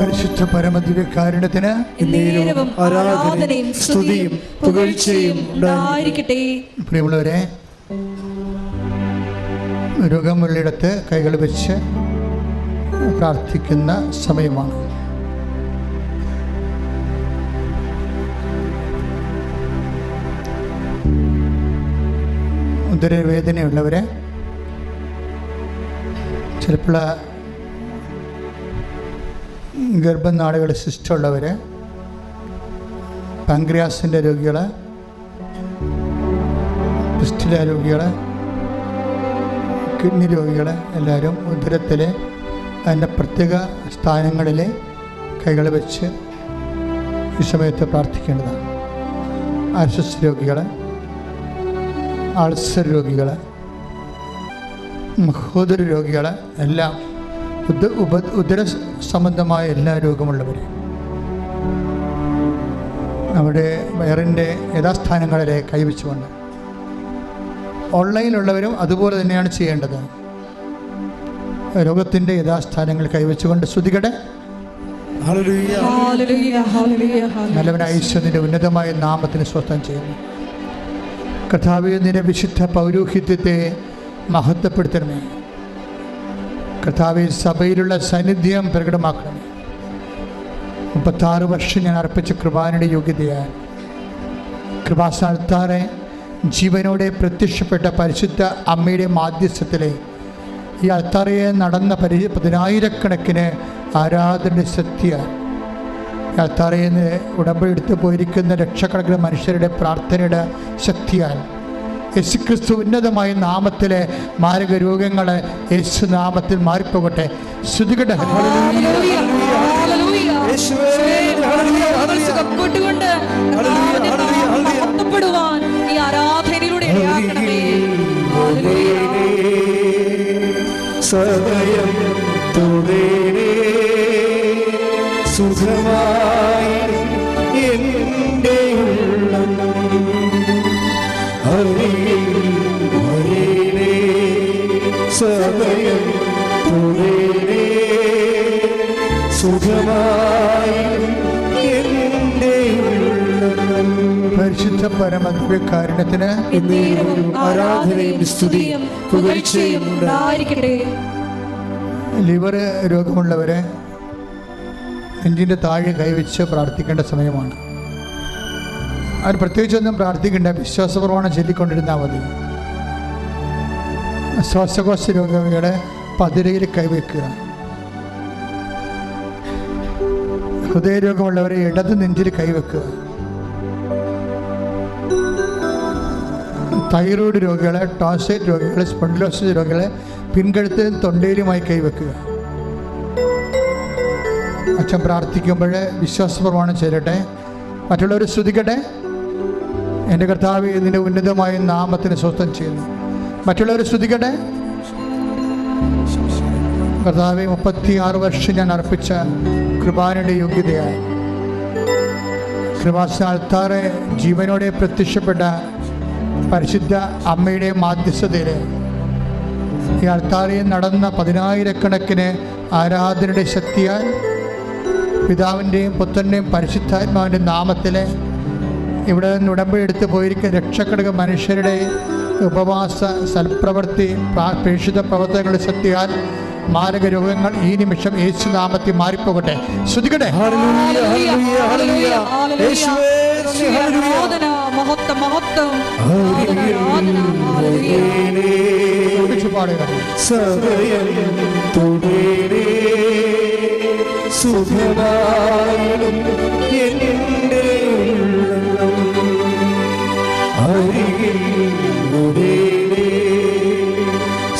പരിശുദ്ധ പരമദിവ്യകാരുണ്യത്തിന് ആരാധനയും സ്തുതിയും പുകഴ്ചയും ഉണ്ടായിരിക്കട്ടെ. പ്രിയമുള്ളവരെ രോഗമുള്ളിടത്ത് കൈകൾ വെച്ച് പ്രാർത്ഥിക്കുന്ന സമയമാണ്. ഉദരവേദനയുള്ളവരെ ചിലപ്പോൾ ഗർഭനാടുകൾ സിസ്റ്റുള്ളവർ പങ്ക്രിയാസിന്റെ രോഗികൾ പിസ്റ്റിലെ രോഗികൾ കിഡ്നി രോഗികൾ എല്ലാവരും ഉദരത്തിൽ അതിന്റെ പ്രത്യേക സ്ഥാനങ്ങളിൽ കൈകൾ വെച്ച് ഈ സമയത്ത് പ്രാർത്ഥിക്കേണ്ടതാണ്. ആർസസ് രോഗികൾ അൾസർ രോഗികൾ മഹോദര രോഗികൾ എല്ലാം ഉദ ഉപ ഉദര സംബന്ധമായ എല്ലാ രോഗമുള്ളവരെയും നമ്മുടെ വയറിന്റെ യഥാസ്ഥാനങ്ങളിലെ കൈവച്ചുകൊണ്ട്. ഓൺലൈനിലുള്ളവരും അതുപോലെ തന്നെയാണ് ചെയ്യേണ്ടത്. രോഗത്തിന്റെ യഥാസ്ഥാനങ്ങൾ കൈവച്ചുകൊണ്ട് ശ്രുതികടെ. ഹല്ലേലൂയ ഹല്ലേലൂയ ഹല്ലേലൂയ നല്ലവനായ ഈശ്വരന്റെ ഉന്നതമായ നാമത്തിന് സ്വസ്ഥം ചെയ്യുന്നു. കഥാവിയ നിന്റെ വിശുദ്ധ പൗരോഹിത്യത്തെ മഹത്വപ്പെടുത്തണമേ. കർത്താവ് സഭയിലുള്ള സാന്നിധ്യം പ്രകടമാക്കണം. മുപ്പത്താറ് വർഷം ഞാൻ അർപ്പിച്ച കൃപാനയുടെ യോഗ്യതയാൽ. കൃപാസ്ഥാനത്താറെ ജീവനോടെ പ്രത്യക്ഷപ്പെട്ട പരിശുദ്ധ അമ്മയുടെ മാധ്യസ്ഥത്തിലെ ഈ അൾത്താറയെ നടന്ന പരി പതിനായിരക്കണക്കിന് ആരാധന സത്യ. അൾത്താറയിൽ നിന്ന് പോയിരിക്കുന്ന ലക്ഷക്കണക്കിന് മനുഷ്യരുടെ പ്രാർത്ഥനയുടെ ശക്തിയാൽ യേശുക്രിസ്തു ഉന്നതമായ നാമത്തിലെ മാരക രോഗങ്ങൾ യേശു നാമത്തിൽ മാറിപ്പോകട്ടെ. ശ്രുതികട. സദയം തുടേ യേശുവേ സുഖമായി ഉള്ളം പരിശുദ്ധ പരമദിവ്യകാരുണ്യത്തിന് എന്നേരവും ആരാധനയും സ്തുതിയും പുകഴ്ചയും ലിവർ രോഗമുള്ളവരെ നെഞ്ചിന്റെ താഴെ കൈവച്ച് പ്രാർത്ഥിക്കേണ്ട സമയമാണ്. അവർ പ്രത്യേകിച്ചൊന്നും പ്രാർത്ഥിക്കേണ്ട വിശ്വാസപ്രമാണം ചൊല്ലിക്കൊണ്ടിരുന്നാൽ മതി. ശ്വാസകോശ രോഗികളെ പതിരയിൽ കൈവയ്ക്കുക ഹൃദയരോഗമുള്ളവരെ ഇടത് നെഞ്ചിൽ കൈവെക്കുക. തൈറോയ്ഡ് രോഗികളെ ടോൺസൈറ്റ് രോഗികളെ സ്പോണ്ടിലോസിസ് രോഗികളെ പിൻകഴുത്തിൽ തൊണ്ടയിലുമായി കൈവെക്കുക. അച്ഛൻ പ്രാർത്ഥിക്കുമ്പോൾ വിശ്വാസപ്രമാണം ചേരട്ടെ. മറ്റുള്ളവർ ശ്രുതിക്കട്ടെ എന്റെ കർത്താവ് ഇതിന്റെ ഉന്നതമായ നാമത്തിന് സ്വസ്ഥം ചെയ്യുന്നു. മറ്റുള്ളവർ ശ്രദ്ധിക്കട്ടെ കർത്താവ് മുപ്പത്തി ആറ് വർഷം ഞാൻ അർപ്പിച്ച കൃപാനയുടെ യോഗ്യതയായി കൃപാസ്ഥാനത്താറെ ജീവനോടെ പ്രത്യക്ഷപ്പെട്ട പരിശുദ്ധ അമ്മയുടെ മാധ്യസ്ഥതയിൽ ഈ അൾത്താറയിൽ നടന്ന പതിനായിരക്കണക്കിന് ആരാധനയുടെ ശക്തിയാൽ പിതാവിന്റെയും പുത്രന്റെയും പരിശുദ്ധാത്മാവിന്റെ നാമത്തിൽ ഇവിടെ നിന്ന് ഉടമ്പെടുത്ത് എടുത്ത് പോയിരിക്കുന്ന ലക്ഷക്കണക്കിന് മനുഷ്യരുടെ ഉപവാസ സൽപ്രവൃത്തി പ്രാ- പ്രേക്ഷിത പ്രവർത്തനങ്ങളുടെ ശക്തിയാൽ മാരക രോഗങ്ങൾ ഈ നിമിഷം യേശു നാമത്തിൽ മാറിപ്പോകട്ടെ. ശ്രുതികട്ടെ ഹല്ലേലൂയ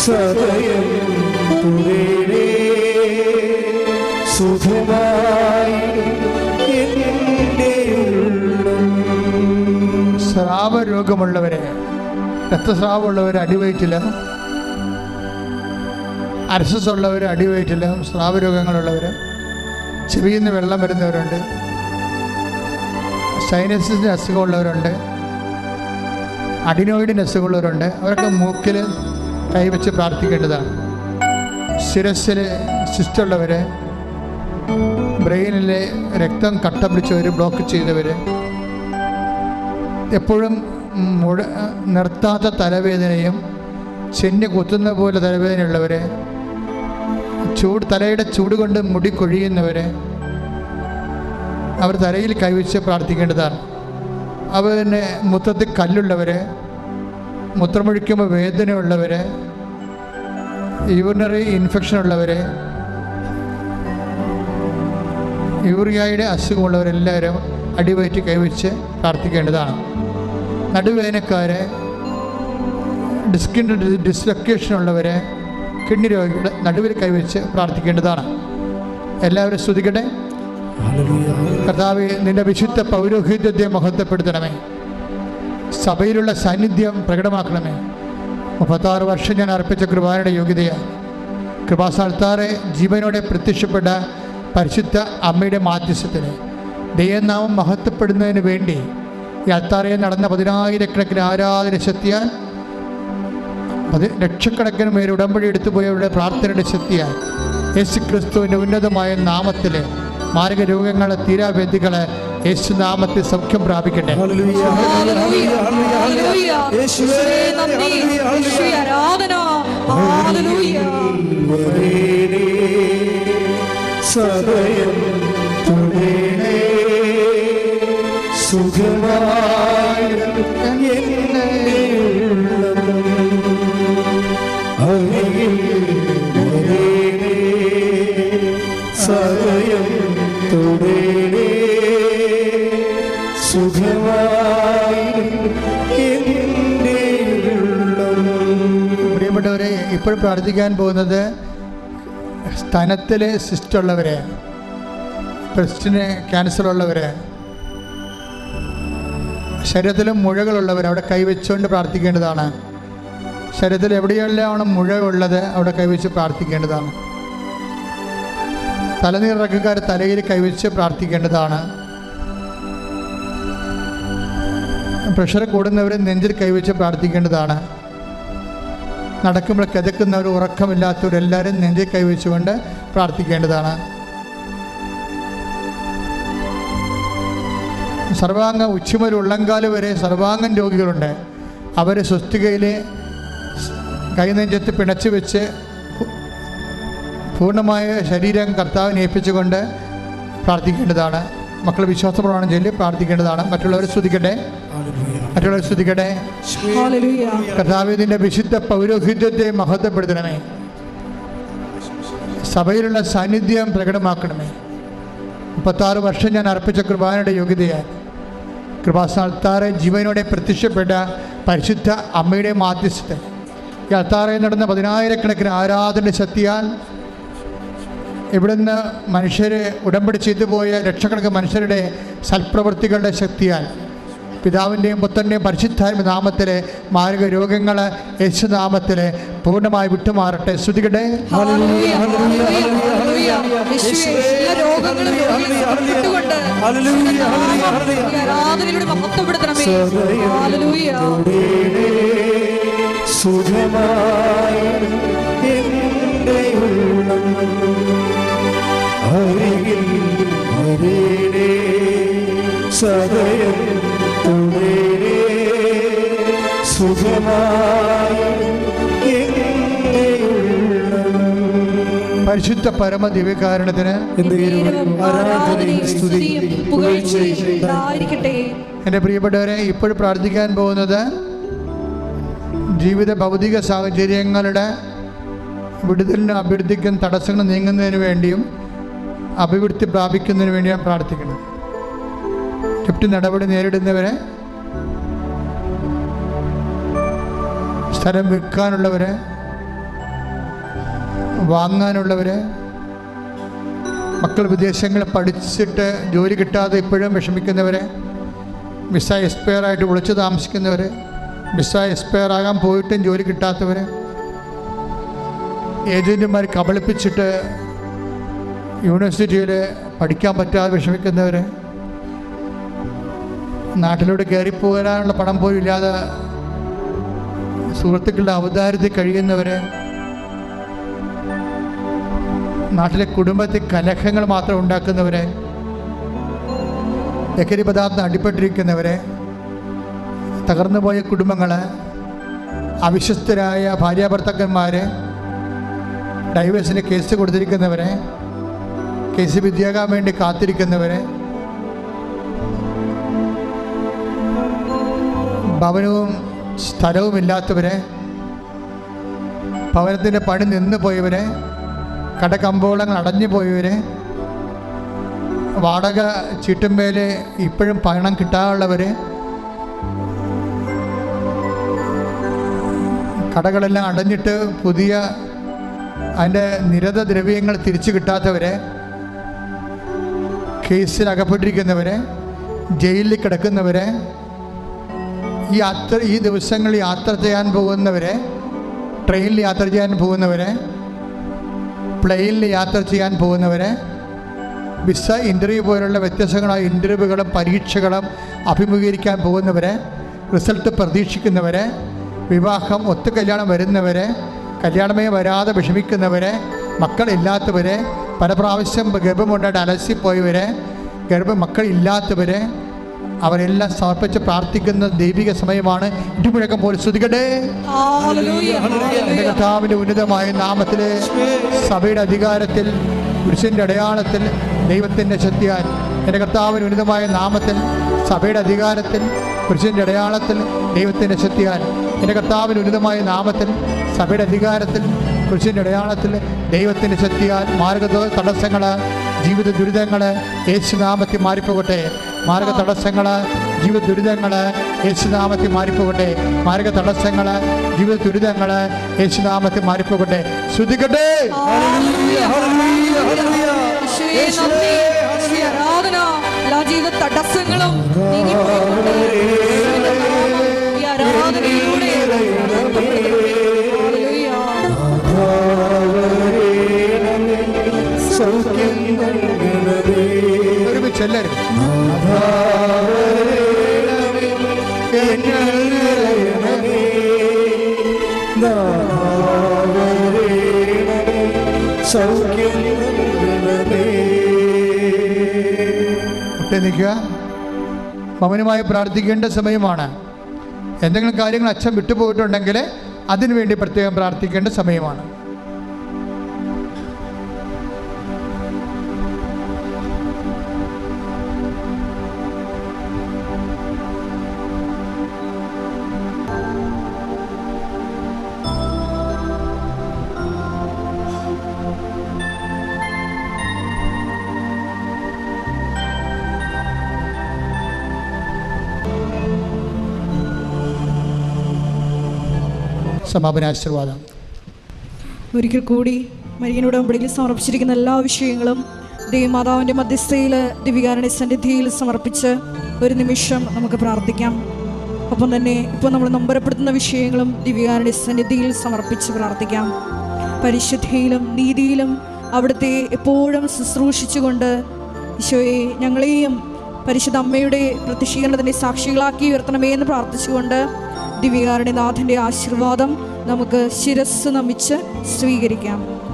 സദയം തുടരേ സുഖമായിടും എന്റെ ഉള്ളം സ്രാവ രോഗമുള്ളവരെ രക്തസ്രാവമുള്ളവർ അടിവയറ്റില്ല. അരസസ് ഉള്ളവർ അടിവയറ്റിൽ സ്രാവ രോഗങ്ങളുള്ളവർ ചെവിയിൽ നിന്ന് വെള്ളം വരുന്നവരുണ്ട്. സൈനസിന്റെ അസുഖമുള്ളവരുണ്ട്. അഡിനോയിഡിന് അസുഖമുള്ളവരുണ്ട്. അവരൊക്കെ മൂക്കിൽ കൈവച്ച് പ്രാർത്ഥിക്കേണ്ടതാണ്. ശിരസ്സിൽ സിസ്റ്റുള്ളവർ ബ്രെയിനിലെ രക്തം കട്ട പിടിച്ചവർ ബ്ലോക്ക് ചെയ്തവർ എപ്പോഴും മുഴ നിർത്താത്ത തലവേദനയും ചെന്നി കുത്തുന്ന പോലെ തലവേദനയുള്ളവർ ചൂട് തലയുടെ ചൂട് കൊണ്ട് മുടി കൊഴിയുന്നവർ അവർ തലയിൽ കൈവച്ച് പ്രാർത്ഥിക്കേണ്ടതാണ്. അവന് മുത്തത്തിൽ കല്ലുള്ളവർ മൂത്രമൊഴിക്കുമ്പോൾ വേദനയുള്ളവർ യൂറിനറി ഇൻഫെക്ഷൻ ഉള്ളവർ യൂറിയയുടെ അസുഖമുള്ളവരെല്ലാവരും അടിവയറ്റി കൈവച്ച് പ്രാർത്ഥിക്കേണ്ടതാണ്. നടുവേദനക്കാരെ ഡിസ്കിന്റെ ഡിസ്ലൊക്കേഷൻ ഉള്ളവരെ കിഡ്നി രോഗികൾ നടുവിൽ കൈവച്ച് പ്രാർത്ഥിക്കേണ്ടതാണ്. എല്ലാവരും സ്തുതിക്കട്ടെ. കർത്താവ് നിന്റെ വിശുദ്ധ പൗരോഹിത്യത്തെ മഹത്വപ്പെടുത്തണമേ. സഭയിലുള്ള സാന്നിധ്യം പ്രകടമാക്കണമേ. മുപ്പത്താറ് വർഷം ഞാൻ അർപ്പിച്ച കൃപാനയുടെ യോഗ്യതയാണ് കൃപാസ്ഥാനത്താറെ ജീവനോടെ പ്രത്യക്ഷപ്പെട്ട പരിശുദ്ധ അമ്മയുടെ മാധ്യസ്ഥത്തിന് ദൈവനാമം മഹത്വപ്പെടുന്നതിന് വേണ്ടി ഈ അത്താറയിൽ നടന്ന പതിനായിരക്കണക്കിന് ആരാധന ശക്തിയാൽ ലക്ഷക്കണക്കിന് പേര് ഉടമ്പടി എടുത്തുപോയവരുടെ പ്രാർത്ഥനയുടെ ശക്തിയാൽ യേശു ക്രിസ്തുവിന്റെ ഉന്നതമായ നാമത്തിൽ മാരക തീരാവേദികളെ യേശു നാമത്തിൽ സൗഖ്യം പ്രാപിക്കട്ടെ ഹല്ലേലൂയ, ഹല്ലേലൂയ. യേശുവേ, യേശുവേ, നന്ദി. യേശുവേ, ആരാധന ഹല്ലേലൂയ. സദയം സുഖമായി എന്നെ ഇപ്പോൾ പ്രാർത്ഥിക്കാൻ പോകുന്നത് സ്തനത്തിലെ സിസ്റ്റുള്ളവരെ ബ്രസ്റ്റിന് ക്യാൻസർ ഉള്ളവരെ ശരീരത്തിലും മുഴകളുള്ളവർ അവിടെ കൈവച്ചുകൊണ്ട് പ്രാർത്ഥിക്കേണ്ടതാണ്. ശരീരത്തിൽ എവിടെയെല്ലാമാണ് മുഴ ഉള്ളത് അവിടെ കൈവച്ച് പ്രാർത്ഥിക്കേണ്ടതാണ്. തലനീറക്കാർ തലയിൽ കൈവച്ച് പ്രാർത്ഥിക്കേണ്ടതാണ്. പ്രഷർ കൂടുന്നവർ നെഞ്ചിൽ കൈവച്ച് പ്രാർത്ഥിക്കേണ്ടതാണ്. നടക്കുമ്പോൾ കിതക്കുന്നവർ ഉറക്കമില്ലാത്തവരെല്ലാവരും നെഞ്ചി കൈവച്ചുകൊണ്ട് പ്രാർത്ഥിക്കേണ്ടതാണ്. സർവാംഗ ഉള്ളങ്കാൽ വരെ സർവാംഗം രോഗികളുണ്ട്. അവർ സ്വസ്തികയിൽ കൈനെഞ്ചത്ത് പിണച്ചു വെച്ച് പൂർണമായ ശരീരം കർത്താവിനെ ഏൽപ്പിച്ചുകൊണ്ട് പ്രാർത്ഥിക്കേണ്ടതാണ്. മക്കൾ വിശ്വാസപ്രമാണം ചൊല്ലി പ്രാർത്ഥിക്കേണ്ടതാണ്. മറ്റുള്ളവർ സ്തുതിക്കട്ടെ. മറ്റുള്ളവരെ ഹല്ലേലൂയ. കർത്താവിന്റെ വിശുദ്ധ പൗരോഹിത്യത്തെ മഹത്വപ്പെടുത്തണമേ. സഭയിലുള്ള സാന്നിധ്യം പ്രകടമാക്കണമേ. മുപ്പത്താറ് വർഷം ഞാൻ അർപ്പിച്ച കൃപാനയുടെ യോഗ്യതയാൽ കൃപാസ്ഥാനത്താറെ ജീവനോടെ പ്രത്യക്ഷപ്പെട്ട പരിശുദ്ധ അമ്മയുടെ മാധ്യസ്ഥത്തെ ഈ അത്താറയിൽ നടന്ന പതിനായിരക്കണക്കിന് ആരാധന ശക്തിയാൽ ഇവിടുന്ന് മനുഷ്യരെ ഉടമ്പടി ചെയ്തു പോയ ലക്ഷക്കണക്കിന് മനുഷ്യരുടെ സൽപ്രവൃത്തികളുടെ ശക്തിയാൽ പിതാവിന്റെയും പുത്രന്റെയും പരിശുദ്ധായ നാമത്തിലെ മാരക രോഗങ്ങൾ യേശുനാമത്തിൽ പൂർണമായി വിട്ടുമാറട്ടെ. ശ്രുതികട്ടെ ഹല്ലേലൂയ, പരിശുദ്ധ പരമ ദിവ്യകാരണത്തിന് എന്റെ പ്രിയപ്പെട്ടവരെ ഇപ്പോൾ പ്രാർത്ഥിക്കാൻ പോകുന്നത് ജീവിത ഭൗതിക സാഹചര്യങ്ങളുടെ വിടുതലിനും അഭിവൃദ്ധിക്കും തടസ്സങ്ങൾ നീങ്ങുന്നതിന് വേണ്ടിയും അഭിവൃദ്ധി പ്രാപിക്കുന്നതിന് വേണ്ടിയാണ് പ്രാർത്ഥിക്കുന്നത് ചുറ്റും നടപടി നേരിടുന്നവരെ സ്ഥലം വിൽക്കാനുള്ളവരെ വാങ്ങാനുള്ളവരെ മക്കൾ വിദേശങ്ങളിൽ പഠിച്ചിട്ട് ജോലി കിട്ടാതെ ഇപ്പോഴും വിഷമിക്കുന്നവരെ വിസ എക്സ്പയർ ആയിട്ട് വിളിച്ച് താമസിക്കുന്നവർ വിസ എക്സ്പയർ ആകാൻ പോയിട്ടും ജോലി കിട്ടാത്തവർ ഏജന്റുമാർ കബളിപ്പിച്ചിട്ട് യൂണിവേഴ്സിറ്റിയിൽ പഠിക്കാൻ പറ്റാതെ വിഷമിക്കുന്നവർ നാട്ടിലോട്ട് കയറിപ്പോകാനുള്ള പണം പോലും ഇല്ലാതെ സുഹൃത്തുക്കളുടെ അവതാരത്തിൽ കഴിയുന്നവർ നാട്ടിലെ കുടുംബത്തിൽ കലഹങ്ങൾ മാത്രം ഉണ്ടാക്കുന്നവരെ ലഹരി പദാർത്ഥം അടിപ്പെട്ടിരിക്കുന്നവരെ തകർന്നുപോയ കുടുംബങ്ങൾ അവിശ്വസ്തരായ ഭാര്യാഭർത്താക്കന്മാർ ഡൈവേഴ്സിന് കേസ് കൊടുത്തിരിക്കുന്നവരെ കേസ് വിദ്യാകാൻ വേണ്ടി കാത്തിരിക്കുന്നവരെ ഭവനവും സ്ഥലവുമില്ലാത്തവരെ ഭവനത്തിന്റെ പണി നിന്ന് പോയവരെ കടകമ്പോളങ്ങൾ അടഞ്ഞു പോയവരെ വാടക ചീട്ടുമ്പേൽ ഇപ്പോഴും പണം കിട്ടാനുള്ളവർ കടകളെല്ലാം അടഞ്ഞിട്ട് പുതിയ അതിന്റെ നിരത ദ്രവ്യങ്ങൾ തിരിച്ചു കിട്ടാത്തവരെ കേസിൽ അകപ്പെട്ടിരിക്കുന്നവരെ ജയിലിൽ കിടക്കുന്നവരെ യാത്ര ഈ ദിവസങ്ങളിൽ യാത്ര ചെയ്യാൻ പോകുന്നവരെ ട്രെയിനിൽ യാത്ര ചെയ്യാൻ പോകുന്നവരെ പ്ലെയിനിൽ യാത്ര ചെയ്യാൻ പോകുന്നവരെ വിസ ഇന്റർവ്യൂ പോലുള്ള വ്യത്യസ്തങ്ങളായ ഇന്റർവ്യൂകളും പരീക്ഷകളും അഭിമുഖീകരിക്കാൻ പോകുന്നവരെ റിസൾട്ട് പ്രതീക്ഷിക്കുന്നവരെ വിവാഹം ഒത്തു കല്യാണം വരുന്നവരെ കല്യാണമേ വരാതെ വിഷമിക്കുന്നവരെ മക്കളില്ലാത്തവരെ പല പ്രാവശ്യം ഗർഭമുണ്ടായിട്ട് അലസിപ്പോയവരെ ഗർഭ മക്കളില്ലാത്തവരെ അവരെല്ലാം സമർപ്പിച്ച് പ്രാർത്ഥിക്കുന്ന ദൈവിക സമയമാണ്. ഇടിമുഴക്കം പോലെ എന്റെ കർത്താവിന്റെ ഉന്നതമായ നാമത്തിൽ സഭയുടെ അധികാരത്തിൽ പുരുഷന്റെ അടയാളത്തിൽ ദൈവത്തിന്റെ ശക്തിയാൽ എന്റെ കർത്താവിന്റെ ഉന്നതമായ നാമത്തിൽ സഭയുടെ അധികാരത്തിൽ പുരുഷന്റെ അടയാളത്തിൽ ദൈവത്തിന്റെ ശക്തിയാൽ എന്റെ കർത്താവിന്റെ ഉന്നതമായ നാമത്തിൽ സഭയുടെ അധികാരത്തിൽ പുരുഷന്റെ അടയാളത്തിൽ ദൈവത്തിന്റെ ശക്തിയാൽ മാർഗ തടസ്സങ്ങൾ ജീവിത ദുരിതങ്ങൾ യേശുനാമത്തിൽ മാറിപ്പോകട്ടെ. മാർഗ തടസ്സങ്ങൾ ജീവിത ദുരിതങ്ങൾ യേശുനാമത്തിൽ മാറിപ്പോകട്ടെ. മാർഗ തടസ്സങ്ങൾ ജീവിത ദുരിതങ്ങൾ യേശുനാമത്തിൽ മാറിപ്പോകട്ടെ ശ്രുതിക്കട്ടെ യേശുവേ നന്ദി. യേശുവേ ആരാധന എല്ലാ ജീവിത തടസ്സങ്ങളും നീങ്ങിപ്പോയിക്കൊണ്ട് ഈ ആരാധനയിലൂടെ ഹല്ലേലൂയ. സൗഖ്യം നൽകണമേ ഒരുമിച്ച് എല്ലാവരും മൗനമായി പ്രാർത്ഥിക്കേണ്ട സമയമാണ്. എന്തെങ്കിലും കാര്യങ്ങൾ അച്ഛൻ വിട്ടുപോയിട്ടുണ്ടെങ്കിൽ അതിനുവേണ്ടി പ്രത്യേകം പ്രാർത്ഥിക്കേണ്ട സമയമാണ്. സമാപനാശീർവാദം. ഒരിക്കൽ കൂടി മരിയനോട് ഉടമ്പടിയിൽ സമർപ്പിച്ചിരിക്കുന്ന എല്ലാ വിഷയങ്ങളും ദേവിമാതാവിന്റെ മധ്യസ്ഥയിൽ ദിവികാരണ സന്നിധിയിൽ സമർപ്പിച്ച് ഒരു നിമിഷം നമുക്ക് പ്രാർത്ഥിക്കാം. ഒപ്പം തന്നെ ഇപ്പോൾ നമ്മൾ നമ്പരപ്പെടുത്തുന്ന വിഷയങ്ങളും ദിവികാരണ സന്നിധിയിൽ സമർപ്പിച്ച് പ്രാർത്ഥിക്കാം. പരിശുദ്ധിയിലും നീതിയിലും അവിടുത്തെ എപ്പോഴും ശുശ്രൂഷിച്ചുകൊണ്ട് ഈശോയെ ഞങ്ങളെയും പരിശുദ്ധ അമ്മയുടെ പ്രത്യക്ഷീകരണത്തിന്റെ സാക്ഷികളാക്കി ഉയർത്തണമേ എന്ന് പ്രാർത്ഥിച്ചുകൊണ്ട് ദിവികാരുടെ നാഥന്റെ ആശീർവാദം നമുക്ക് ശിരസ് നമിച്ച് സ്വീകരിക്കാം.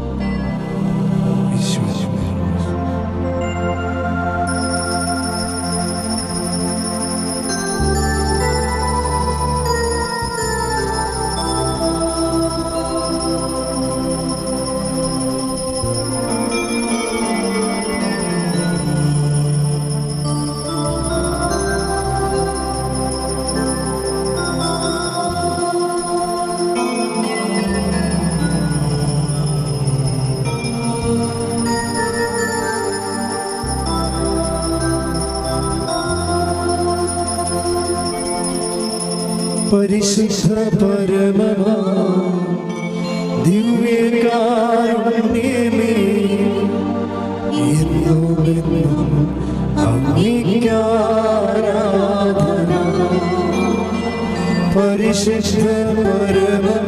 പരിശുദ്ധ പരമമാ ദിവ്യകാരുണ്യമേ എന്നുമെന്നും അംഗീകാരാധന. പരിശുദ്ധ പരമമാ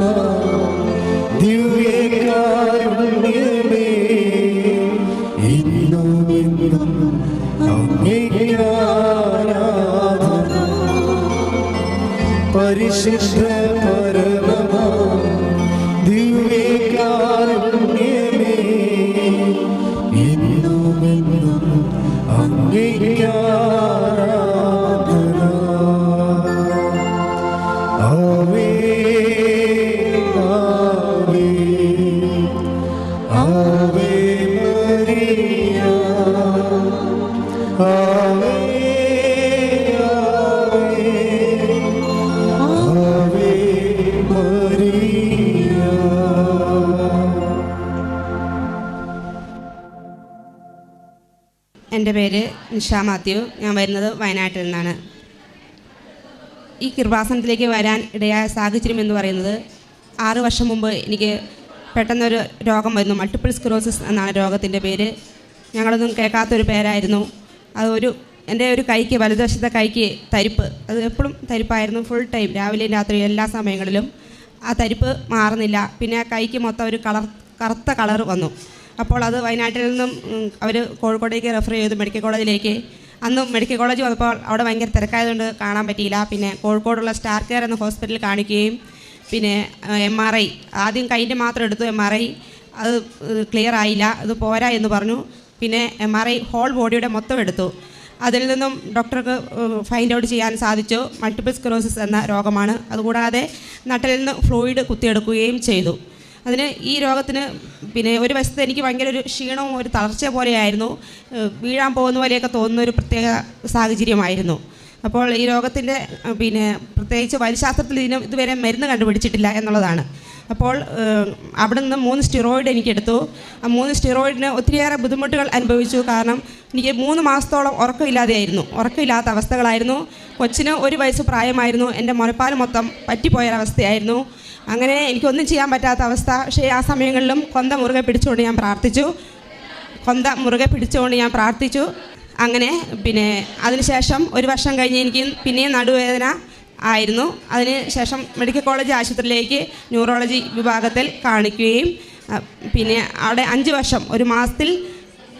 പരിശുദ്ധ പരമമാ നിഷ മാത്യു ഞാൻ വരുന്നത് വയനാട്ടിൽ നിന്നാണ്. ഈ കൃപാസനത്തിലേക്ക് വരാൻ ഇടയായ സാഹചര്യം എന്ന് പറയുന്നത് ആറ് വർഷം മുമ്പ് എനിക്ക് പെട്ടെന്നൊരു രോഗം വരുന്നു. മൾട്ടിപ്പിൾ സ്ക്രോസിസ് എന്നാണ് രോഗത്തിന്റെ പേര്. ഞങ്ങളൊന്നും കേൾക്കാത്തൊരു പേരായിരുന്നു. അത് ഒരു എന്റെ ഒരു കൈക്ക് വലതുവശത്തെ കൈക്ക് തരിപ്പ്. അത് എപ്പോഴും തരിപ്പായിരുന്നു. ഫുൾ ടൈം രാവിലെയും രാത്രിയും എല്ലാ സമയങ്ങളിലും ആ തരിപ്പ് മാറുന്നില്ല. പിന്നെ ആ കൈക്ക് മൊത്തം ഒരു കളർ കറുത്ത കളർ വന്നു. അപ്പോൾ അത് വയനാട്ടിൽ നിന്നും അവർ കോഴിക്കോടേക്ക് റെഫർ ചെയ്തു മെഡിക്കൽ കോളേജിലേക്ക് അന്നും മെഡിക്കൽ കോളേജ് വന്നപ്പോൾ അവിടെ ഭയങ്കര തിരക്കായതുകൊണ്ട് കാണാൻ പറ്റിയില്ല. പിന്നെ കോഴിക്കോടുള്ള സ്റ്റാർ കെയർ എന്ന ഹോസ്പിറ്റലിൽ കാണിക്കുകയും പിന്നെ എം ആർ ഐ ആദ്യം കൈന്റെ മാത്രം എടുത്തു എം ആർ ഐ അത് ക്ലിയർ ആയില്ല. അത് പോരാ എന്ന് പറഞ്ഞു. പിന്നെ എം ആർ ഐ ഹോൾ ബോഡിയുടെ മൊത്തം എടുത്തു. അതിൽ നിന്നും ഡോക്ടർക്ക് ഫൈൻഡ് ഔട്ട് ചെയ്യാൻ സാധിച്ചു. മൾട്ടിപ്പിൾ സ്ക്രോസിസ് എന്ന രോഗമാണ്. അതുകൂടാതെ നട്ടിൽ നിന്ന് ഫ്ലൂയിഡ് കുത്തിയെടുക്കുകയും ചെയ്തു. അതിന് ഈ രോഗത്തിന് പിന്നെ ഒരു വശത്ത് എനിക്ക് ഭയങ്കര ഒരു ക്ഷീണവും ഒരു തളർച്ച പോലെയായിരുന്നു. വീഴാൻ പോകുന്ന പോലെയൊക്കെ തോന്നുന്ന ഒരു പ്രത്യേക സാഹചര്യമായിരുന്നു. അപ്പോൾ ഈ രോഗത്തിന്റെ പിന്നെ പ്രത്യേകിച്ച് വൈദ്യശാസ്ത്രത്തിൽ ഇതിനും ഇതുവരെ മരുന്ന് കണ്ടുപിടിച്ചിട്ടില്ല എന്നുള്ളതാണ്. അപ്പോൾ അവിടെ നിന്ന് മൂന്ന് സ്റ്റിറോയിഡ് എനിക്കെടുത്തു. ആ മൂന്ന് സ്റ്റിറോയിഡിന് ഒത്തിരിയേറെ ബുദ്ധിമുട്ടുകൾ അനുഭവിച്ചു. കാരണം എനിക്ക് മൂന്ന് മാസത്തോളം ഉറക്കമില്ലാതെയായിരുന്നു. ഉറക്കമില്ലാത്ത അവസ്ഥകളായിരുന്നു. കൊച്ചിന് ഒരു വയസ്സ് പ്രായമായിരുന്നു. എന്റെ മുലപ്പാൽ മൊത്തം പറ്റിപ്പോയൊരവസ്ഥയായിരുന്നു. അങ്ങനെ എനിക്കൊന്നും ചെയ്യാൻ പറ്റാത്ത അവസ്ഥ. പക്ഷേ ആ സമയങ്ങളിലും കൊന്ത മുറുകെ പിടിച്ചുകൊണ്ട് ഞാൻ പ്രാർത്ഥിച്ചു. കൊന്ത മുറുകെ പിടിച്ചുകൊണ്ട് ഞാൻ പ്രാർത്ഥിച്ചു. അങ്ങനെ പിന്നെ അതിനുശേഷം ഒരു വർഷം കഴിഞ്ഞ് എനിക്ക് പിന്നെയും നടുവേദന ആയിരുന്നു. അതിന് ശേഷം മെഡിക്കൽ കോളേജ് ആശുപത്രിയിലേക്ക് ന്യൂറോളജി വിഭാഗത്തിൽ കാണിക്കുകയും പിന്നെ അവിടെ അഞ്ച് വർഷം ഒരു മാസത്തിൽ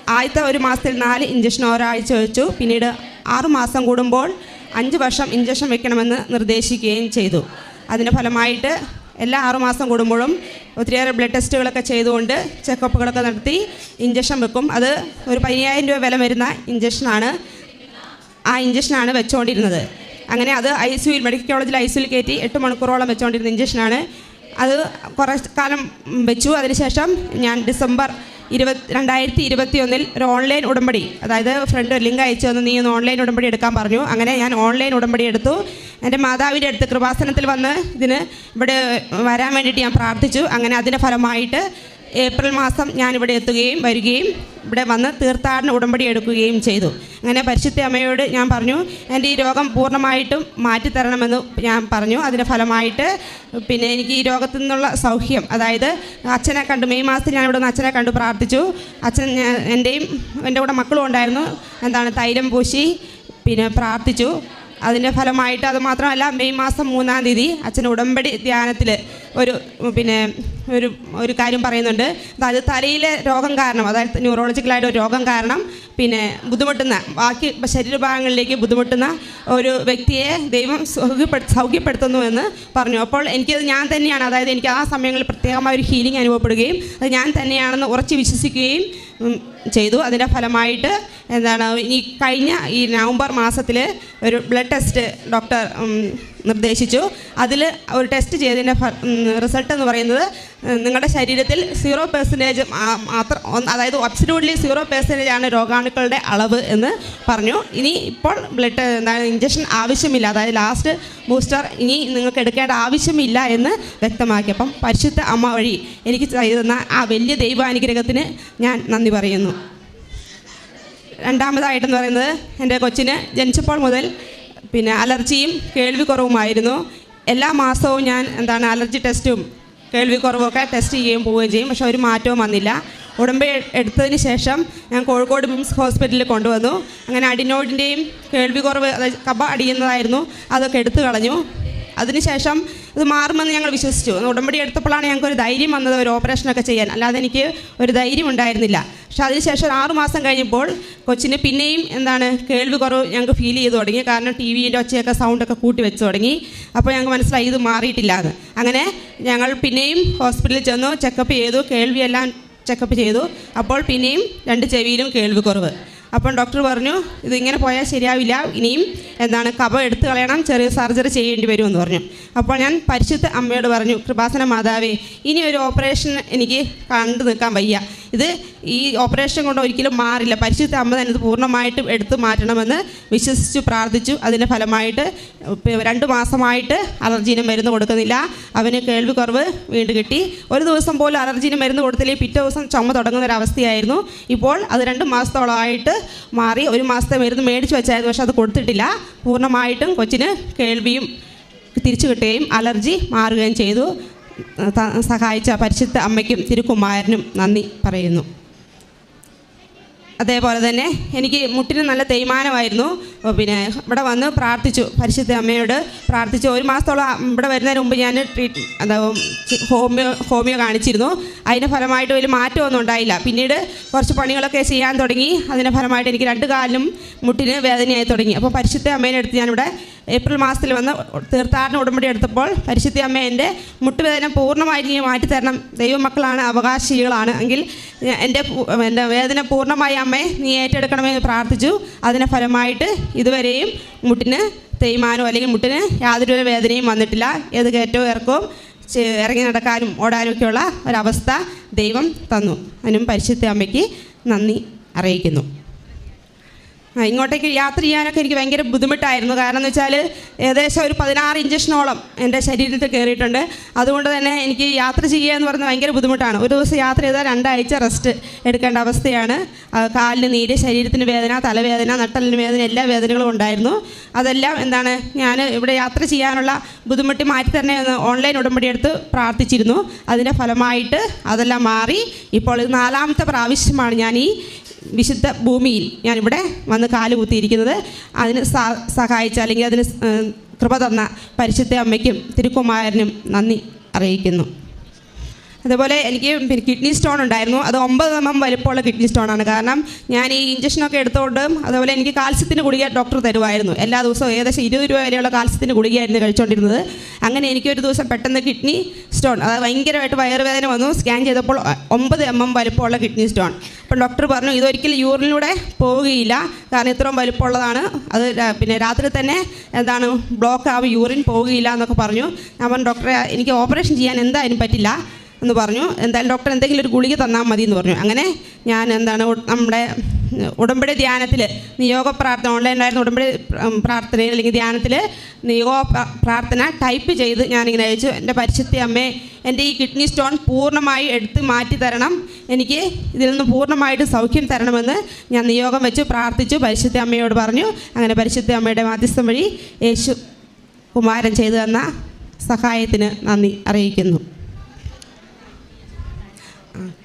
ആദ്യത്തെ ഒരു മാസത്തിൽ നാല് ഇഞ്ചക്ഷൻ ഒരാഴ്ച വെച്ചു. പിന്നീട് ആറുമാസം കൂടുമ്പോൾ അഞ്ച് വർഷം ഇഞ്ചക്ഷൻ വെക്കണമെന്ന് നിർദ്ദേശിക്കുകയും ചെയ്തു. അതിന്റെ ഫലമായിട്ട് എല്ലാ ആറുമാസം കൂടുമ്പോഴും ഒത്തിരിയേറെ ബ്ലഡ് ടെസ്റ്റുകളൊക്കെ ചെയ്തുകൊണ്ട് ചെക്കപ്പുകളൊക്കെ നടത്തി ഇഞ്ചക്ഷൻ വെക്കും. അത് ഒരു പതിനായിരം രൂപ വില വരുന്ന ഇഞ്ചക്ഷനാണ് ആ ഇഞ്ചക്ഷനാണ് വെച്ചുകൊണ്ടിരുന്നത് അങ്ങനെ അത് ഐ സിയുയിൽ മെഡിക്കൽ കോളേജിൽ ഐ സിയിൽ കയറ്റി എട്ട് മണിക്കൂറോളം വെച്ചുകൊണ്ടിരുന്ന ഇഞ്ചക്ഷനാണ് അത് കുറേ കാലം വെച്ചു. അതിനുശേഷം ഞാൻ ഡിസംബർ ഇരുപത് രണ്ടായിരത്തി ഇരുപത്തി ഒന്നിൽ ഒരു ഓൺലൈൻ ഉടമ്പടി അതായത് ഫ്രണ്ട് ലിങ്ക് അയച്ചു തന്നു. നീ ഒന്ന് ഓൺലൈൻ ഉടമ്പടി എടുക്കാൻ പറഞ്ഞു. അങ്ങനെ ഞാൻ ഓൺലൈൻ ഉടമ്പടി എടുത്തു. എന്റെ മാതാവിന്റെ അടുത്ത് കൃപാസനത്തിൽ വന്ന് ഇതിന് ഇവിടെ വരാൻ വേണ്ടിയിട്ട് ഞാൻ പ്രാർത്ഥിച്ചു. അങ്ങനെ അതിന്റെ ഫലമായിട്ട് ഏപ്രിൽ മാസം ഞാനിവിടെ എത്തുകയും വരികയും ഇവിടെ വന്ന് തീർത്ഥാടന ഉടമ്പടി എടുക്കുകയും ചെയ്തു. അങ്ങനെ പരിശുദ്ധ അമ്മയോട് ഞാൻ പറഞ്ഞു എന്റെ ഈ രോഗം പൂർണമായിട്ടും മാറ്റിത്തരണമെന്ന് ഞാൻ പറഞ്ഞു. അതിന്റെ ഫലമായിട്ട് പിന്നെ എനിക്ക് ഈ രോഗത്തിൽ നിന്നുള്ള സൗഖ്യം. അതായത് അച്ഛനെ കണ്ടു മെയ് മാസത്തിൽ ഞാൻ ഇവിടെ നിന്ന് അച്ഛനെ കണ്ടു പ്രാർത്ഥിച്ചു. അച്ഛൻ എന്റെയും എന്റെ കൂടെ മക്കളും ഉണ്ടായിരുന്നു. എന്താണ് തൈലം പൂശി പിന്നെ പ്രാർത്ഥിച്ചു. അതിന്റെ ഫലമായിട്ട് അത് മാത്രമല്ല മെയ് മാസം മൂന്നാം തീയതി അച്ഛൻ ഉടമ്പടി ധ്യാനത്തിൽ ഒരു പിന്നെ ഒരു ഒരു കാര്യം പറയുന്നുണ്ട്. അതായത് തലയിലെ രോഗം കാരണം അതായത് ന്യൂറോളജിക്കലായിട്ട് ഒരു രോഗം കാരണം പിന്നെ ബുദ്ധിമുട്ടുന്ന ബാക്കി ശരീരഭാഗങ്ങളിലേക്ക് ബുദ്ധിമുട്ടുന്ന ഒരു വ്യക്തിയെ ദൈവം സൗഖ്യപ്പെടു സൗഖ്യപ്പെടുത്തുന്നു എന്ന് പറഞ്ഞു. അപ്പോൾ എനിക്കത് ഞാൻ തന്നെയാണ് അതായത് എനിക്ക് ആ സമയങ്ങളിൽ പ്രത്യേകമായ ഒരു ഹീലിംഗ് അനുഭവപ്പെടുകയും അത് ഞാൻ തന്നെയാണെന്ന് ഉറച്ച് വിശ്വസിക്കുകയും ചെയ്തു. അതിന്റെ ഫലമായിട്ട് എന്താണ് ഈ കഴിഞ്ഞ ഈ നവംബർ മാസത്തിൽ ഒരു ബ്ലഡ് ടെസ്റ്റ് ഡോക്ടർ നിർദ്ദേശിച്ചു. അതിൽ ഒരു ടെസ്റ്റ് ചെയ്തതിന്റെ റിസൾട്ട് എന്ന് പറയുന്നത് നിങ്ങളുടെ ശരീരത്തിൽ സീറോ പെർസെന്റേജ് മാത്രം അതായത് അബ്സല്യൂട്ട്ലി സീറോ പെർസെന്റേജ് ആണ് രോഗാണുക്കളുടെ അളവ് എന്ന് പറഞ്ഞു. ഇനി ഇപ്പോൾ ബ്ലഡ് എന്താണ് ഇഞ്ചക്ഷൻ ആവശ്യമില്ല. അതായത് ലാസ്റ്റ് ബൂസ്റ്റർ ഇനി നിങ്ങൾക്ക് എടുക്കേണ്ട ആവശ്യമില്ല എന്ന് വ്യക്തമാക്കി. അപ്പം പരിശുദ്ധ അമ്മ വഴി എനിക്ക് ചെയ്തുതന്ന ആ വലിയ ദൈവാനുഗ്രഹത്തിന് ഞാൻ നന്ദി പറയുന്നു. രണ്ടാമതായിട്ടെന്ന് പറയുന്നത് എന്റെ കൊച്ചിന് ജനിച്ചപ്പോൾ മുതൽ പിന്നെ അലർജിയും കേൾവിക്കുറവുമായിരുന്നു. എല്ലാ മാസവും ഞാൻ എന്താണ് അലർജി ടെസ്റ്റും കേൾവി കുറവൊക്കെ ടെസ്റ്റ് ചെയ്യുകയും പോവുകയും ചെയ്യും. പക്ഷെ ഒരു മാറ്റവും വന്നില്ല. ഉടമ്പടി എടുത്തതിന് ശേഷം ഞാൻ കോഴിക്കോട് മിംസ് ഹോസ്പിറ്റലിൽ കൊണ്ടുവന്നു. അങ്ങനെ അടിനോടിന്റെയും കേൾവിക്കുറവ് അതായത് കബ അടിയുന്നതായിരുന്നു. അതൊക്കെ എടുത്തു കളഞ്ഞു. അതിനുശേഷം ഇത് മാറുമെന്ന് ഞങ്ങൾ വിശ്വസിച്ചു. ഉടമ്പടി എടുത്തപ്പോഴാണ് ഞങ്ങൾക്ക് ഒരു ധൈര്യം വന്നത് ഒരു ഓപ്പറേഷനൊക്കെ ചെയ്യാൻ. അല്ലാതെ എനിക്ക് ഒരു ധൈര്യം ഉണ്ടായിരുന്നില്ല. പക്ഷെ അതിനുശേഷം ഒരു ആറ് മാസം കഴിഞ്ഞപ്പോൾ കൊച്ചിന് പിന്നെയും എന്താണ് കേൾവി കുറവ് ഞങ്ങൾക്ക് ഫീൽ ചെയ്ത് തുടങ്ങി. കാരണം ടി വിന്റെ ഒച്ചയൊക്കെ സൗണ്ടൊക്കെ കൂട്ടി വെച്ച് തുടങ്ങി. അപ്പോൾ ഞങ്ങൾക്ക് മനസ്സിലായി ഇത് മാറിയിട്ടില്ല എന്ന് അങ്ങനെ ഞങ്ങൾ പിന്നെയും ഹോസ്പിറ്റലിൽ ചെന്നു ചെക്കപ്പ് ചെയ്തു കേൾവിയെല്ലാം ചെക്കപ്പ് ചെയ്തു. അപ്പോൾ പിന്നെയും രണ്ട് ചെവിയിലും കേൾവി കുറവ് അപ്പം ഡോക്ടർ പറഞ്ഞു ഇതിങ്ങനെ പോയാൽ ശരിയാവില്ല. ഇനിയും എന്താണ് കഫം എടുത്തു കളയണം. ചെറിയ സർജറി ചെയ്യേണ്ടി വരുമെന്ന് പറഞ്ഞു. അപ്പോൾ ഞാൻ പരിശുദ്ധ അമ്മയോട് പറഞ്ഞു കൃപാസന മാതാവേ ഇനി ഒരു ഓപ്പറേഷൻ എനിക്ക് കണ്ടു നിൽക്കാൻ വയ്യ. ഇത് ഈ ഓപ്പറേഷൻ കൊണ്ട് ഒരിക്കലും മാറില്ല. പരിശുദ്ധ അമ്മ തന്നെ ഇത് പൂർണമായിട്ടും എടുത്തു മാറ്റണമെന്ന് വിശ്വസിച്ചു പ്രാർത്ഥിച്ചു. അതിന്റെ ഫലമായിട്ട് രണ്ട് മാസമായിട്ട് അലർജീനും മരുന്ന് കൊടുക്കുന്നില്ല. അവന് കേൾവി കുറവ് വീണ്ടും കിട്ടി. ഒരു ദിവസം പോലും അലർജീനും മരുന്ന് കൊടുത്തില്ലെങ്കിൽ പിറ്റേ ദിവസം ചുമ തുടങ്ങുന്ന ഒരു അവസ്ഥയായിരുന്നു. ഇപ്പോൾ അത് രണ്ട് മാസത്തോളമായിട്ട് മാറി. ഒരു മാസത്തെ മരുന്ന് മേടിച്ച് വെച്ചായിരുന്നു. പക്ഷെ അത് കൊടുത്തിട്ടില്ല. പൂർണമായിട്ടും കൊച്ചിന് കേൾവിയും തിരിച്ചു കിട്ടുകയും അലർജി മാറുകയും ചെയ്തു. സഹായിച്ച പരിശുദ്ധ അമ്മയ്ക്കും തിരുക്കുമാരനും നന്ദി പറയുന്നു. അതേപോലെ തന്നെ എനിക്ക് മുട്ടിന് നല്ല തേയ്മാനമായിരുന്നു. പിന്നെ ഇവിടെ വന്ന് പ്രാർത്ഥിച്ചു. പരിശുദ്ധ അമ്മയോട് പ്രാർത്ഥിച്ചു. ഒരു മാസത്തോളം ഇവിടെ വരുന്നതിന് മുമ്പ് ഞാൻ ട്രീറ്റ് ചി- ഹോമിയോ ഹോമിയോ കാണിച്ചിരുന്നു. അതിന്റെ ഫലമായിട്ട് വലിയ മാറ്റമൊന്നും ഉണ്ടായില്ല. പിന്നീട് കുറച്ച് പണികളൊക്കെ ചെയ്യാൻ തുടങ്ങി. അതിന്റെ ഫലമായിട്ട് എനിക്ക് രണ്ട് കാലിലും മുട്ടിന് വേദനയായി തുടങ്ങി. അപ്പോൾ പരിശുദ്ധ അമ്മേനെ അടുത്ത് ഞാനിവിടെ ഏപ്രിൽ മാസത്തിൽ വന്ന് തീർത്ഥാടന ഉടമ്പടി എടുത്തപ്പോൾ പരിശുദ്ധ അമ്മ എന്റെ മുട്ടുവേദന പൂർണമായിട്ട് നീ മാറ്റിത്തരണം. ദൈവമക്കളാണ് അവകാശികളാണ്. എങ്കിൽ എന്റെ എന്റെ വേദന പൂർണമായി അമ്മയെ നീ ഏറ്റെടുക്കണമെന്ന് പ്രാർത്ഥിച്ചു. അതിന്റെ ഫലമായിട്ട് ഇതുവരെയും മുട്ടിന് തേയ്മാനോ അല്ലെങ്കിൽ മുട്ടിന് യാതൊരു വേദനയും വന്നിട്ടില്ല. ഏത് കയറ്റവും ഇറക്കവും ഇറങ്ങി നടക്കാനും ഓടാനും ഒക്കെയുള്ള ഒരവസ്ഥ ദൈവം തന്നു. അതിനും പരിശുദ്ധ അമ്മയ്ക്ക് നന്ദി അറിയിക്കുന്നു. ഇങ്ങോട്ടേക്ക് യാത്ര ചെയ്യാനൊക്കെ എനിക്ക് ഭയങ്കര ബുദ്ധിമുട്ടായിരുന്നു. കാരണം എന്ന് വെച്ചാൽ ഏകദേശം ഒരു പതിനാറ് ഇഞ്ചക്ഷനോളം എന്റെ ശരീരത്തിൽ കയറിയിട്ടുണ്ട്. അതുകൊണ്ട് തന്നെ എനിക്ക് യാത്ര ചെയ്യുക എന്ന് പറഞ്ഞാൽ ഭയങ്കര ബുദ്ധിമുട്ടാണ്. ഒരു ദിവസം യാത്ര ചെയ്താൽ രണ്ടാഴ്ച റെസ്റ്റ് എടുക്കേണ്ട അവസ്ഥയാണ്. കാലിന് നീര് ശരീരത്തിന് വേദന തലവേദന നട്ടലിന് വേദന എല്ലാ വേദനകളും ഉണ്ടായിരുന്നു. അതെല്ലാം എന്താണ് ഞാൻ ഇവിടെ യാത്ര ചെയ്യാനുള്ള ബുദ്ധിമുട്ട് മാറ്റി തന്നെ ഓൺലൈൻ ഉടമ്പടി എടുത്ത് പ്രാർത്ഥിച്ചിരുന്നു. അതിന്റെ ഫലമായിട്ട് അതെല്ലാം മാറി. ഇപ്പോൾ നാലാമത്തെ പ്രാവശ്യമാണ് ഞാൻ ഈ വിശുദ്ധ ഭൂമിയിൽ ഞാനിവിടെ വന്ന് കാൽ കുത്തിയിരിക്കുന്നത്. അതിന് സഹായിച്ച അല്ലെങ്കിൽ അതിന് കൃപ തന്ന പരിശുദ്ധ അമ്മയ്ക്കും തിരുക്കുമാരനും നന്ദി അറിയിക്കുന്നു. അതുപോലെ എനിക്ക് പിന്നെ കിഡ്നി സ്റ്റോൺ ഉണ്ടായിരുന്നു. അത് ഒമ്പത് എം വലുപ്പമുള്ള കിഡ്നി സ്റ്റോണാണ് കാരണം ഞാൻ ഈ ഇഞ്ചക്ഷനൊക്കെ എടുത്തുകൊണ്ട് അതുപോലെ എനിക്ക് കാൽസ്യത്തിന് ഗുളിക ഡോക്ടർ തരുമായിരുന്നു. എല്ലാ ദിവസവും ഏകദേശം ഇരുപത് രൂപ വരെയുള്ള കാൽസ്യത്തിന് ഗുളികയായിരുന്നു കഴിച്ചുകൊണ്ടിരുന്നത് അങ്ങനെ എനിക്കൊരു ദിവസം പെട്ടെന്ന് കിഡ്നി സ്റ്റോൺ അത് ഭയങ്കരമായിട്ട് വയറുവേദന വന്നു. സ്കാൻ ചെയ്തപ്പോൾ ഒമ്പത് എം എം വലിപ്പമുള്ള കിഡ്നി സ്റ്റോൺ അപ്പോൾ ഡോക്ടർ പറഞ്ഞു ഇതൊരിക്കലും യൂറിനിലൂടെ പോവുകയില്ല. കാരണം ഇത്രയും വലിപ്പമുള്ളതാണ്. അത് പിന്നെ രാത്രി തന്നെ എന്താണ് ബ്ലോക്ക് ആവും യൂറിൻ പോവുകയില്ല എന്നൊക്കെ പറഞ്ഞു. ഞാൻ പറഞ്ഞു ഡോക്ടറെ എനിക്ക് ഓപ്പറേഷൻ ചെയ്യാൻ എന്തായാലും പറ്റില്ല. എന്ന് പറഞ്ഞു. എന്തായാലും ഡോക്ടർ എന്തെങ്കിലും ഒരു ഗുളിക തന്നാൽ മതി എന്ന് പറഞ്ഞു. അങ്ങനെ ഞാൻ എന്താണ് നമ്മുടെ ഉടമ്പടി ധ്യാനത്തിൽ നിയോഗ പ്രാർത്ഥന ഓൺലൈനിലായിരുന്നു ഉടമ്പടി പ്രാർത്ഥനയിൽ അല്ലെങ്കിൽ ധ്യാനത്തിൽ നിയോഗ പ്രാർത്ഥന ടൈപ്പ് ചെയ്ത് ഞാനിങ്ങനെ അയച്ചു. എന്റെ പരിശുദ്ധി അമ്മേ എന്റെ ഈ കിഡ്നി സ്റ്റോൺ പൂർണമായി എടുത്ത് മാറ്റി തരണം. എനിക്ക് ഇതിൽ നിന്ന് പൂർണമായിട്ട് സൗഖ്യം തരണമെന്ന് ഞാൻ നിയോഗം വെച്ച് പ്രാർത്ഥിച്ചു പരിശുദ്ധ അമ്മയോട് പറഞ്ഞു. അങ്ങനെ പരിശുദ്ധ അമ്മയുടെ മാധ്യസ്ഥം വഴി യേശു കുമാരൻ ചെയ്തു തന്ന സഹായത്തിന് നന്ദി അറിയിക്കുന്നു. Mm.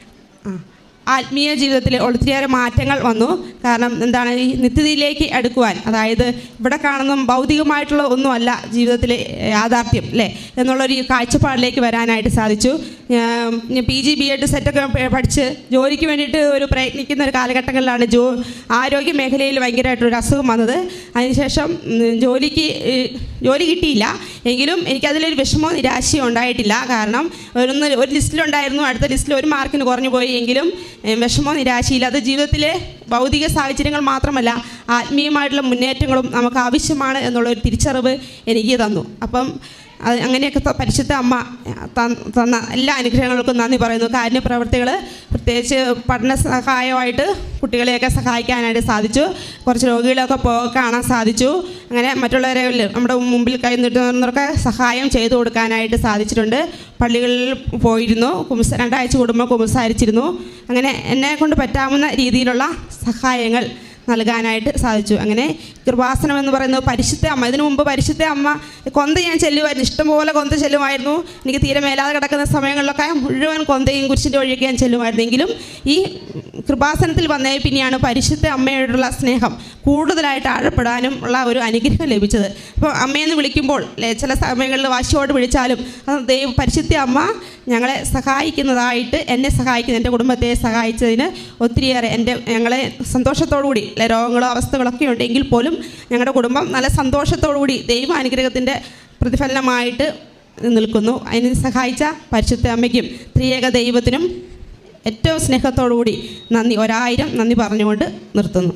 ആത്മീയ ജീവിതത്തിൽ ഒത്തിരിയേറെ മാറ്റങ്ങൾ വന്നു. കാരണം എന്താണ് ഈ നിത്യതയിലേക്ക് അടുക്കുവാൻ അതായത് ഇവിടെ കാണുന്ന ഭൗതികമായിട്ടുള്ള ഒന്നുമല്ല ജീവിതത്തിലെ യാഥാർത്ഥ്യം അല്ലേ? എന്നുള്ളൊരു കാഴ്ചപ്പാടിലേക്ക് വരാനായിട്ട് സാധിച്ചു. പി ജി ബി എഡ് സെറ്റൊക്കെ പഠിച്ച് ജോലിക്ക് വേണ്ടിയിട്ട് ഒരു പ്രയത്നിക്കുന്ന ഒരു കാലഘട്ടങ്ങളിലാണ് ജോ ആരോഗ്യ മേഖലയിൽ ഭയങ്കരമായിട്ടൊരു അസുഖം വന്നത്. അതിനുശേഷം ജോലിക്ക് ജോലി കിട്ടിയില്ല. എങ്കിലും എനിക്കതിലൊരു വിഷമോ നിരാശയോ ഉണ്ടായിട്ടില്ല. കാരണം ഒരു ഒരു ലിസ്റ്റിലുണ്ടായിരുന്നു അടുത്ത ലിസ്റ്റിൽ ഒരു മാർക്കിന് കുറഞ്ഞു പോയി എങ്കിലും വിഷമോ നിരാശയില്ല. അത് ജീവിതത്തിലെ ഭൗതിക സാഹചര്യങ്ങൾ മാത്രമല്ല ആത്മീയമായിട്ടുള്ള മുന്നേറ്റങ്ങളും നമുക്ക് ആവശ്യമാണ് എന്നുള്ളൊരു തിരിച്ചറിവ് എനിക്ക് തന്നു. അപ്പം അങ്ങനെയൊക്കെ പരിശുദ്ധ അമ്മ തന്ന എല്ലാ അനുഗ്രഹങ്ങൾക്കും നന്ദി പറയുന്നു. കാരുണ്യ പ്രവർത്തികൾ പ്രത്യേകിച്ച് പഠന സഹായമായിട്ട് കുട്ടികളെയൊക്കെ സഹായിക്കാനായിട്ട് സാധിച്ചു. കുറച്ച് രോഗികളൊക്കെ പോ കാണാൻ സാധിച്ചു. അങ്ങനെ മറ്റുള്ളവരെ നമ്മുടെ മുമ്പിൽ കൈ നീട്ടുന്നവർക്ക് സഹായം ചെയ്തു കൊടുക്കാനായിട്ട് സാധിച്ചിട്ടുണ്ട്. പള്ളികളിൽ പോയിരുന്നു. കുമ്പസ രണ്ടാഴ്ച കൂടുമ്പോൾ കുമ്പസാരിച്ചിരുന്നു അങ്ങനെ എന്നെ കൊണ്ട് പറ്റാവുന്ന രീതിയിലുള്ള സഹായങ്ങൾ നൽകാനായിട്ട് സാധിച്ചു. അങ്ങനെ കൃപാസനം എന്ന് പറയുന്നത് പരിശുദ്ധ അമ്മ. ഇതിനു മുമ്പ് പരിശുദ്ധ അമ്മ കൊന്ത ഞാൻ ചെല്ലുമായിരുന്നു. ഇഷ്ടംപോലെ കൊന്ത ചെല്ലുമായിരുന്നു. എനിക്ക് തീരെ മേലാതെ കിടക്കുന്ന സമയങ്ങളിലൊക്കെ മുഴുവൻ കൊന്തയും കുരിശിന്റെ വഴിയൊക്കെ ഞാൻ ചെല്ലുമായിരുന്നു. എങ്കിലും ഈ കൃപാസനത്തിൽ വന്നേ പിന്നെയാണ് പരിശുദ്ധ അമ്മയോടുള്ള സ്നേഹം കൂടുതലായിട്ട് ആഴപ്പെടാനും ഉള്ള ഒരു അനുഗ്രഹം ലഭിച്ചത്. അപ്പോൾ അമ്മയെന്ന് വിളിക്കുമ്പോൾ ചില സമയങ്ങളിൽ വാശിയോട് വിളിച്ചാലും ദൈവം പരിശുദ്ധ അമ്മ ഞങ്ങളെ സഹായിക്കുന്നതായിട്ട് എന്നെ സഹായിക്കുന്ന. എന്റെ കുടുംബത്തെ സഹായിച്ചതിന് ഒത്തിരിയേറെ എന്റെ ഞങ്ങളെ സന്തോഷത്തോടു കൂടി അല്ലെ, രോഗങ്ങളോ അവസ്ഥകളൊക്കെ ഉണ്ടെങ്കിൽ പോലും ഞങ്ങളുടെ കുടുംബം നല്ല സന്തോഷത്തോടു കൂടി ദൈവ അനുഗ്രഹത്തിന്റെ പ്രതിഫലനമായിട്ട് നിൽക്കുന്നു. അതിന് സഹായിച്ച പരിശുദ്ധ അമ്മയ്ക്കും ത്രിയേക ദൈവത്തിനും ഏറ്റവും സ്നേഹത്തോടു കൂടി നന്ദി. ഒരായിരം നന്ദി പറഞ്ഞുകൊണ്ട് നിർത്തുന്നു.